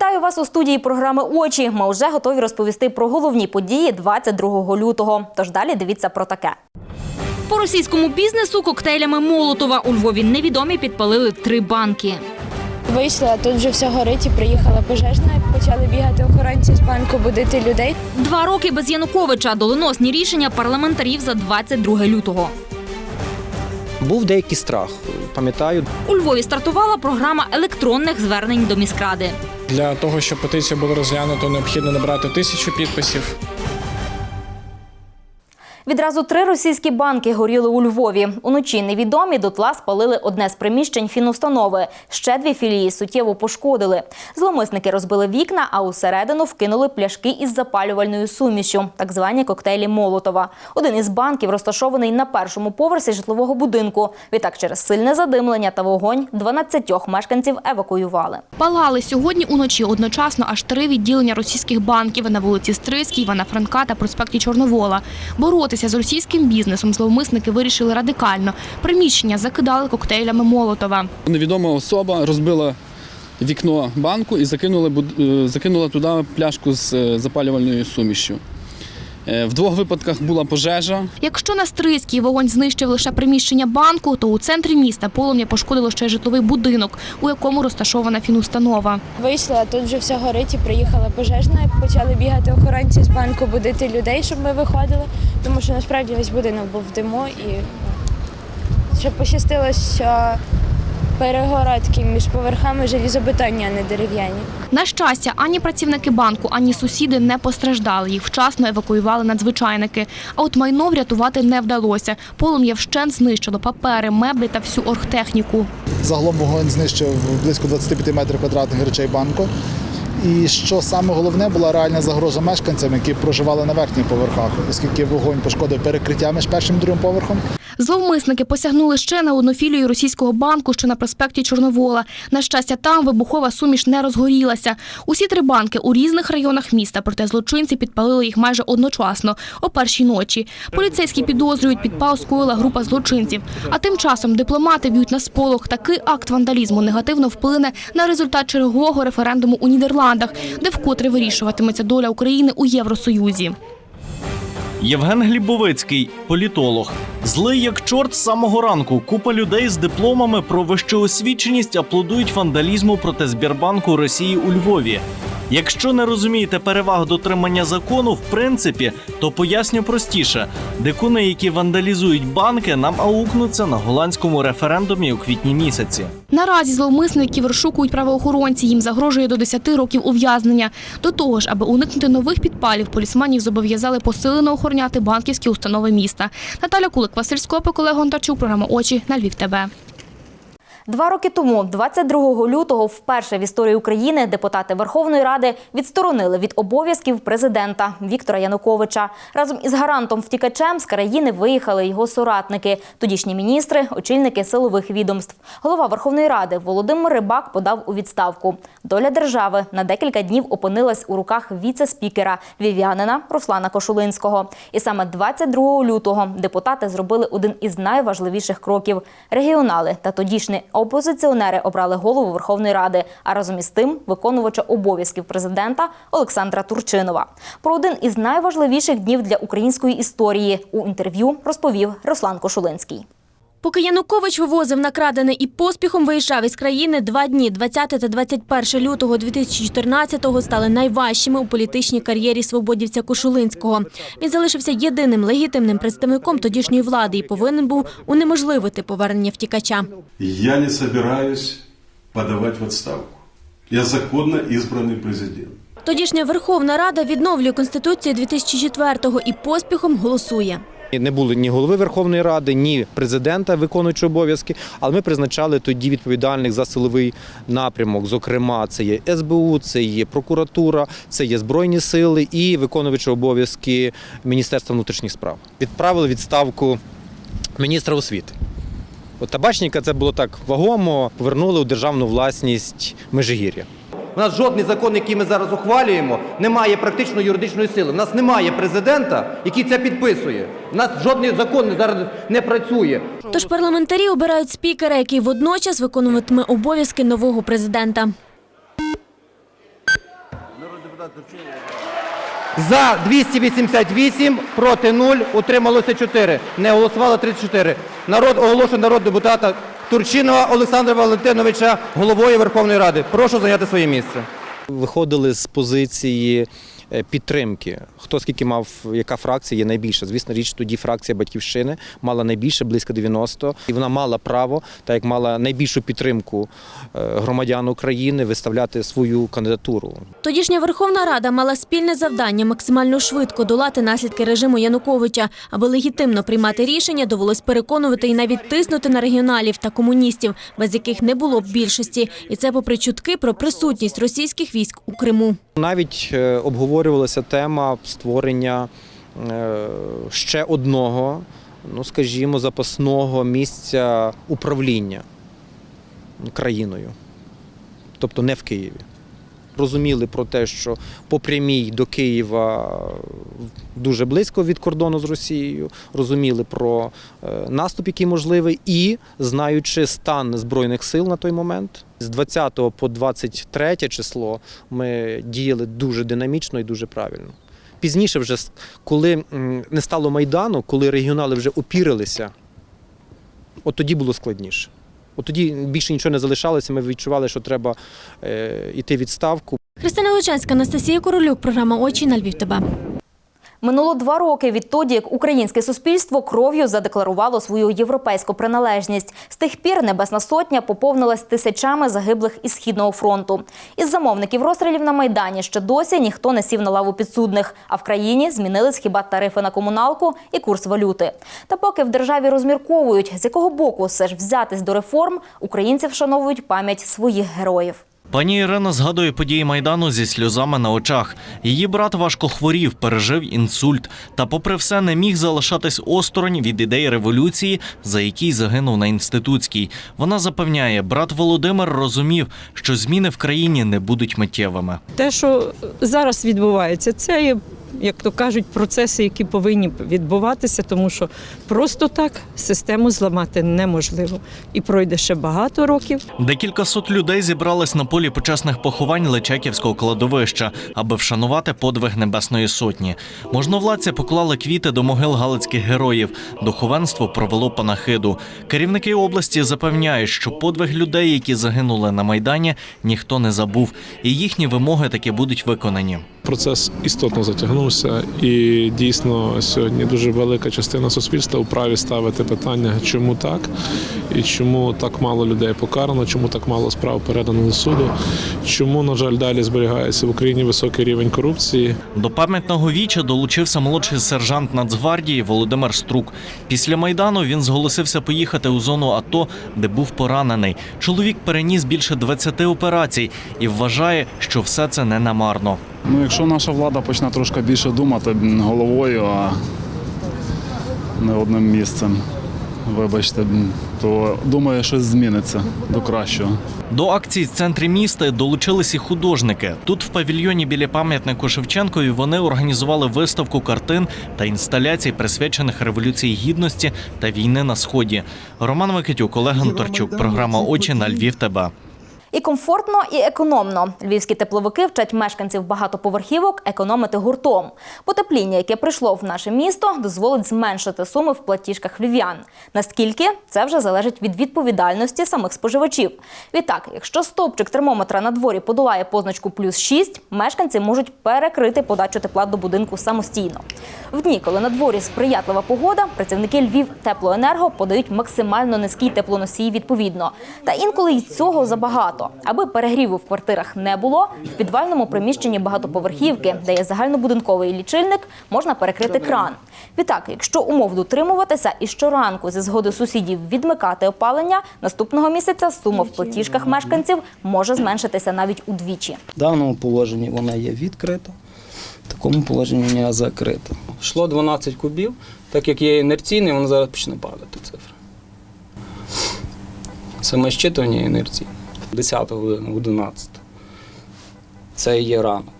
Вітаю вас у студії програми Очі. Ми вже готові розповісти про головні події 22 лютого. Тож далі дивіться про таке. По російському бізнесу коктейлями Молотова у Львові невідомі підпалили три банки. Вийшла, а тут вже все горить і приїхала пожежна. Почали бігати охоронці з банку, будити людей. Два роки без Януковича доленосні рішення парламентарів за 22 лютого. Був деякий страх. Пам'ятаю, У Львові стартувала програма електронних звернень до міськради. Для того, щоб петицію було розглянуто, необхідно набрати тисячу підписів. Відразу три російські банки горіли у Львові. Уночі невідомі дотла спалили одне з приміщень фінустанови. Ще дві філії суттєво пошкодили. Зломисники розбили вікна, а усередину вкинули пляшки із запалювальною сумішю, так звані коктейлі Молотова. Один із банків розташований на першому поверсі житлового будинку. Відтак, через сильне задимлення та вогонь 12 мешканців евакуювали. Палали сьогодні уночі одночасно аж три відділення російських банків на вулиці Стрийській, Івана Франка та проспекті Чорновола. Боротися з російським бізнесом зловмисники вирішили радикально. Приміщення закидали коктейлями Молотова. Невідома особа розбила вікно банку і закинула, е, закинула туди пляшку з е, запалювальною сумішю. Е, В двох випадках була пожежа. Якщо на Стрийській вогонь знищив лише приміщення банку, то у центрі міста полум'я пошкодило ще й житловий будинок, у якому розташована фінустанова. Вийшла, тут вже все горить і приїхала пожежна. Почали бігати охоронці з банку, будити людей, щоб ми виходили. Тому що насправді весь будинок був в диму і ну, ще пощастило, що перегородки між поверхами желізобетонні, а не дерев'яні. На щастя, ані працівники банку, ані сусіди не постраждали. Їх вчасно евакуювали надзвичайники. А от майно врятувати не вдалося. Полум'я вщент знищило папери, меблі та всю оргтехніку. Загалом вогонь знищив близько 25 метрів квадратних речей банку. І що саме головне, була реальна загроза мешканцям, які проживали на верхніх поверхах, оскільки вогонь пошкодив перекриття між першим і другим поверхом. Зловмисники посягнули ще на одну філію російського банку, що на проспекті Чорновола. На щастя, там вибухова суміш не розгорілася. Усі три банки у різних районах міста, проте злочинці підпалили їх майже одночасно, о першій ночі. Поліцейські підозрюють, підпал скоїла група злочинців. А тим часом дипломати б'ють на сполох. Такий акт вандалізму негативно вплине на результат чергового референдуму у Нідерландах, де вкотре вирішуватиметься доля України у Євросоюзі. Євген Глібовицький, політолог. Злий як чорт з самого ранку. Купа людей з дипломами про вищу освіченість аплодують вандалізму проти Збірбанку Росії у Львові. Якщо не розумієте переваг дотримання закону, в принципі, то поясню простіше: дикуни, які вандалізують банки, нам аукнуться на голландському референдумі у квітні місяці. Наразі зловмисників розшукують правоохоронці. Їм загрожує до 10 років ув'язнення. До того ж, аби уникнути нових підпалів, полісманів зобов'язали посилено охороняти банківські установи міста. Наталя Кулик, Василь Скопик, Олег Гонтарчук, програма Очі на Львів ТБ. Два роки тому, 22 лютого, вперше в історії України депутати Верховної Ради відсторонили від обов'язків президента Віктора Януковича. Разом із гарантом втікачем з країни виїхали його соратники, тодішні міністри, очільники силових відомств. Голова Верховної Ради Володимир Рибак подав у відставку. Доля держави на декілька днів опинилась у руках віце-спікера львів'янина Руслана Кошулинського. І саме 22 лютого депутати зробили один із найважливіших кроків. Регіонали та тодішні опозиціонери обрали голову Верховної Ради, а разом із тим виконувача обов'язків президента Олександра Турчинова. Про один із найважливіших днів для української історії у інтерв'ю розповів Руслан Кошулинський. Поки Янукович вивозив накрадене і поспіхом виїжджав із країни, два дні 20 та 21 лютого 2014-го стали найважчими у політичній кар'єрі свободівця Кошулинського. Він залишився єдиним легітимним представником тодішньої влади і повинен був унеможливити повернення втікача. Я не собираюсь подавать в отставку. Я законно избранный президент. Тодішня Верховна Рада відновлює Конституцію 2004-го і поспіхом голосує. Не було ні голови Верховної Ради, ні президента, виконуючого обов'язки, але ми призначали тоді відповідальних за силовий напрямок. Зокрема, це є СБУ, це є прокуратура, це є Збройні сили і виконуючі обов'язки Міністерства внутрішніх справ. Відправили відставку міністра освіти. От табачника це було так вагомо, повернули у державну власність Межигір'я. У нас жодний закон, який ми зараз ухвалюємо, не має практично юридичної сили. У нас немає президента, який це підписує. У нас жодний закон зараз не працює. Тож парламентарі обирають спікера, який водночас виконуватиме обов'язки нового президента. За 288, проти 0, утрималося 4. Не голосувало 34. Народ оголошує народ депутата Турчинова Олександра Валентиновича головою Верховної Ради. Прошу зайняти своє місце. Виходили з позиції е, підтримки. Хто скільки мав, яка фракція є найбільша. Звісно, річ тоді фракція Батьківщини мала найбільше, близько 90. І вона мала право, так як мала найбільшу підтримку е, громадян України, виставляти свою кандидатуру. Тодішня Верховна Рада мала спільне завдання максимально швидко долати наслідки режиму Януковича. Аби легітимно приймати рішення, довелось переконувати і навіть тиснути на регіоналів та комуністів, без яких не було б більшості. І це попри чутки про присутність російських військ у Криму. Навіть е, обговорювалася тема створення е, ще одного, ну скажімо, запасного місця управління країною, тобто не в Києві. Розуміли про те, що по прямій до Києва дуже близько від кордону з Росією, розуміли про е, наступ, який можливий, і знаючи стан збройних сил на той момент, з 20 по 23 число ми діяли дуже динамічно і дуже правильно. Пізніше, вже коли не стало майдану, коли регіонали вже опірилися, от тоді було складніше. От тоді більше нічого не залишалося. Ми відчували, що треба е, йти відставку. Христина Лучанська, Анастасія Королюк, програма Очі на Львів. ТБ. Минуло два роки відтоді, як українське суспільство кров'ю задекларувало свою європейську приналежність. З тих пір Небесна Сотня поповнилась тисячами загиблих із Східного фронту. Із замовників розстрілів на Майдані ще досі ніхто не сів на лаву підсудних, а в країні змінились хіба тарифи на комуналку і курс валюти. Та поки в державі розмірковують, з якого боку все ж взятись до реформ, українці вшановують пам'ять своїх героїв. Пані Ірина згадує події майдану зі сльозами на очах. Її брат важко хворів, пережив інсульт. Та, попри все, не міг залишатись осторонь від ідеї революції, за який загинув на інститутській. Вона запевняє, брат Володимир розумів, що зміни в країні не будуть миттєвими. Те, що зараз відбувається, це є, як то кажуть, процеси, які повинні відбуватися, тому що просто так систему зламати неможливо. І пройде ще багато років. Декілька сот людей зібрались на полі почесних поховань Личаківського кладовища, аби вшанувати подвиг Небесної Сотні. Можновладці поклали квіти до могил галицьких героїв. Духовенство провело панахиду. Керівники області запевняють, що подвиг людей, які загинули на майдані, ніхто не забув, і їхні вимоги таки будуть виконані. Процес істотно затягнувся, і дійсно сьогодні дуже велика частина суспільства вправі ставити питання, чому так, і чому так мало людей покарано, чому так мало справ передано до суду, чому, на жаль, далі зберігається в Україні високий рівень корупції. До пам'ятного віча долучився молодший сержант Нацгвардії Володимир Струк. Після майдану він зголосився поїхати у зону АТО, де був поранений. Чоловік переніс більше 20 операцій і вважає, що все це не намарно. Ну, якщо наша влада почне трошки більше думати головою, а не одним місцем, вибачте, то думаю, щось зміниться до кращого. До акцій в центрі міста долучились і художники. Тут, в павільйоні біля пам'ятнику Шевченкові, вони організували виставку картин та інсталяцій, присвячених революції гідності та війни на сході. Роман Микитюк, Олег Анторчук, програма Очі на Львів. ТБ. І комфортно, і економно. Львівські тепловики вчать мешканців багатоповерхівок економити гуртом. Потепління, яке прийшло в наше місто, дозволить зменшити суми в платіжках львів'ян. Наскільки це вже залежить від відповідальності самих споживачів. Відтак, якщо стовпчик термометра на дворі подолає позначку плюс 6, мешканці можуть перекрити подачу тепла до будинку самостійно. В дні, коли на дворі сприятлива погода, працівники Львів теплоенерго подають максимально низький теплоносій відповідно. Та інколи й цього забагато. Аби перегріву в квартирах не було, в підвальному приміщенні багатоповерхівки, де є загальнобудинковий лічильник, можна перекрити кран. Відтак, якщо умов дотримуватися і щоранку зі згоди сусідів відмикати опалення, наступного місяця сума в платіжках мешканців може зменшитися навіть удвічі. В даному положенні вона є відкрита, в такому положенні вона закрита. Йшло 12 кубів, так як є інерційний, воно зараз почне падати цифра. Саме щитування інерційне. 10 година, 11. Це є ранок.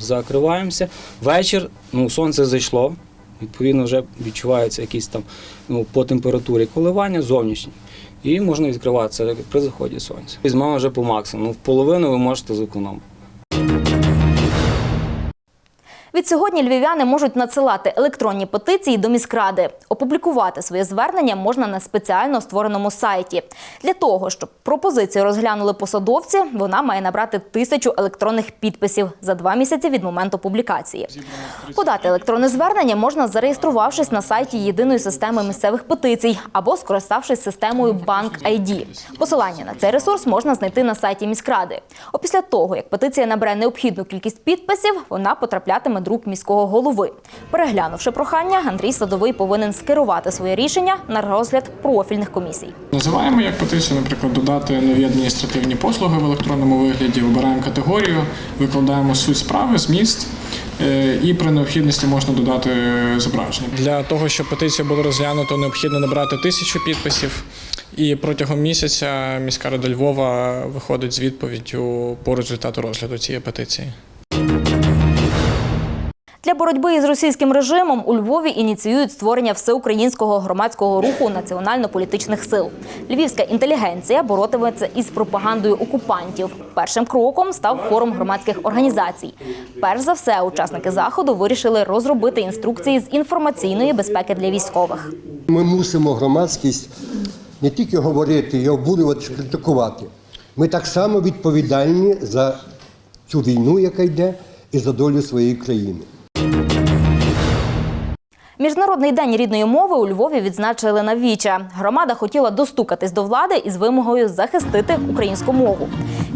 Закриваємося. Вечір, ну, сонце зайшло, відповідно, вже відчуваються якісь там ну, по температурі коливання зовнішні. І можна відкриватися при заході сонця. Візьмемо вже по максимуму. Ну, в половину ви можете зекономити. Відсьогодні львів'яни можуть надсилати електронні петиції до міськради. Опублікувати своє звернення можна на спеціально створеному сайті. Для того, щоб пропозицію розглянули посадовці, вона має набрати тисячу електронних підписів за два місяці від моменту публікації. Подати електронне звернення можна, зареєструвавшись на сайті єдиної системи місцевих петицій або скориставшись системою Банк ID. Посилання на цей ресурс можна знайти на сайті міськради. Опісля того, як петиція набере необхідну кількість підписів, вона потраплятиме до рук міського голови. Переглянувши прохання, Андрій Садовий повинен скерувати своє рішення на розгляд профільних комісій. Називаємо як петицію, наприклад, додати нові адміністративні послуги в електронному вигляді, вибираємо категорію, викладаємо суть справи, зміст. е, І при необхідності можна додати зображення. Для того, щоб петиція була розглянута, необхідно набрати тисячу підписів. І протягом місяця міська рада Львова виходить з відповіддю по результату розгляду цієї петиції. Для боротьби із російським режимом у Львові ініціюють створення всеукраїнського громадського руху національно-політичних сил. Львівська інтелігенція боротиметься із пропагандою окупантів. Першим кроком став форум громадських організацій. Перш за все, учасники заходу вирішили розробити інструкції з інформаційної безпеки для військових. Ми мусимо громадськість не тільки говорити і обурювати, критикувати. Ми так само відповідальні за цю війну, яка йде, і за долю своєї країни. Міжнародний день рідної мови у Львові відзначили на віча. Громада хотіла достукатись до влади із вимогою захистити українську мову.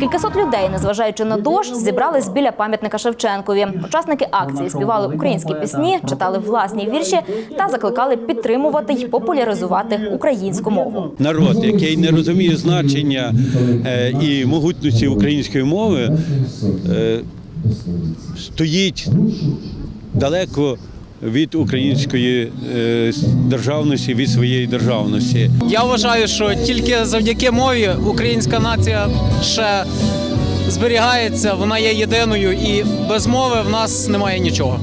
Кількасот людей, незважаючи на дощ, зібрались біля пам'ятника Шевченкові. Учасники акції співали українські пісні, читали власні вірші та закликали підтримувати й популяризувати українську мову. народ, який не розуміє значення е, і могутності української мови, е, стоїть далеко від української е, державності, від своєї державності. Я вважаю, що тільки завдяки мові українська нація ще зберігається, вона є єдиною, і без мови в нас немає нічого.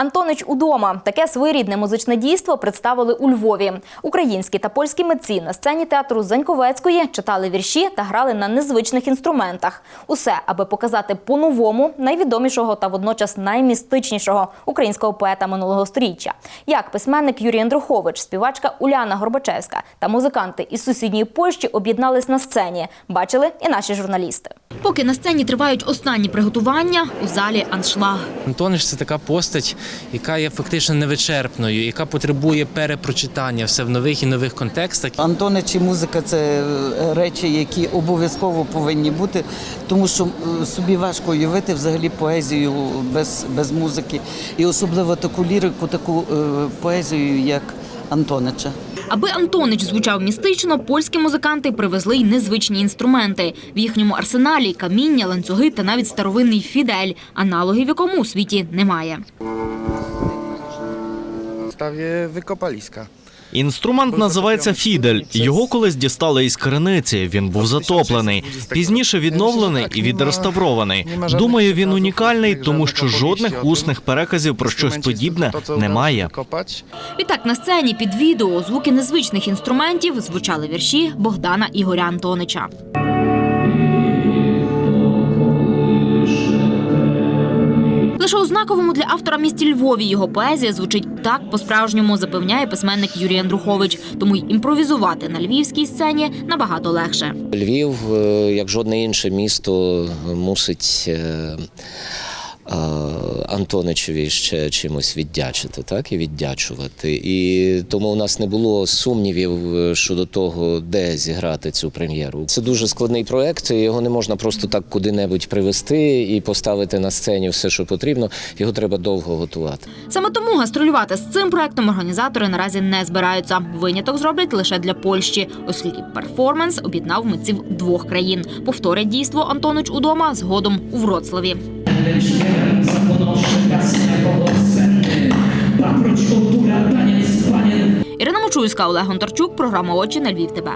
Антонич удома таке своєрідне музичне дійство представили у Львові. Українські та польські митці на сцені театру Заньковецької читали вірші та грали на незвичних інструментах. Усе, аби показати по-новому найвідомішого та водночас наймістичнішого українського поета минулого сторіччя. Як письменник Юрій Андрухович, співачка Уляна Горбачевська та музиканти із сусідньої Польщі об'єднались на сцені. Бачили і наші журналісти. Поки на сцені тривають останні приготування, у залі аншлаг. Антониш це така постать, яка є фактично невичерпною, яка потребує перепрочитання все в нових і нових контекстах. Антонич і музика це е, речі, які обов'язково повинні бути, тому що е, собі важко уявити взагалі поезію без, без музики, і особливо таку лірику, таку е, поезію, як Антонича. Аби Антонич звучав містично, польські музиканти привезли й незвичні інструменти. В їхньому арсеналі каміння, ланцюги та навіть старовинний фідель, аналогів якому у світі немає. Stawię wykopaliska. Інструмент називається фідель. Його колись дістали із криниці. Він був затоплений. Пізніше відновлений і відреставрований. Думаю, він унікальний, тому що жодних усних переказів про щось подібне немає. Відтак на сцені під відео звуки незвичних інструментів звучали вірші Богдана Ігоря Антонича. Лише у знаковому для автора місті Львові його поезія звучить так по-справжньому, запевняє письменник Юрій Андрухович. Тому й імпровізувати на львівській сцені набагато легше. Львів, е, як жодне інше місто, мусить е, е, Антоничеві ще чимось віддячити, так і віддячувати. І тому у нас не було сумнівів е, щодо того, де зіграти цю прем'єру. Це дуже складний проект. Його не можна просто так куди-небудь привезти і поставити на сцені все, що потрібно. Його треба довго готувати. Саме тому гастролювати з цим проектом організатори наразі не збираються. Виняток зроблять лише для Польщі, оскільки перформанс об'єднав митців двох країн. Повторять дійство Антонич удома згодом у Вроцлаві. Ірина Мочульська, Олег Гонтарчук, програма Очі на Львів. ТБ.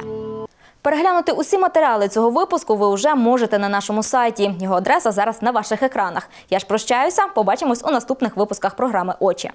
Переглянути усі матеріали цього випуску ви вже можете на нашому сайті. Його адреса зараз на ваших екранах. Я ж прощаюся. Побачимось у наступних випусках програми Очі.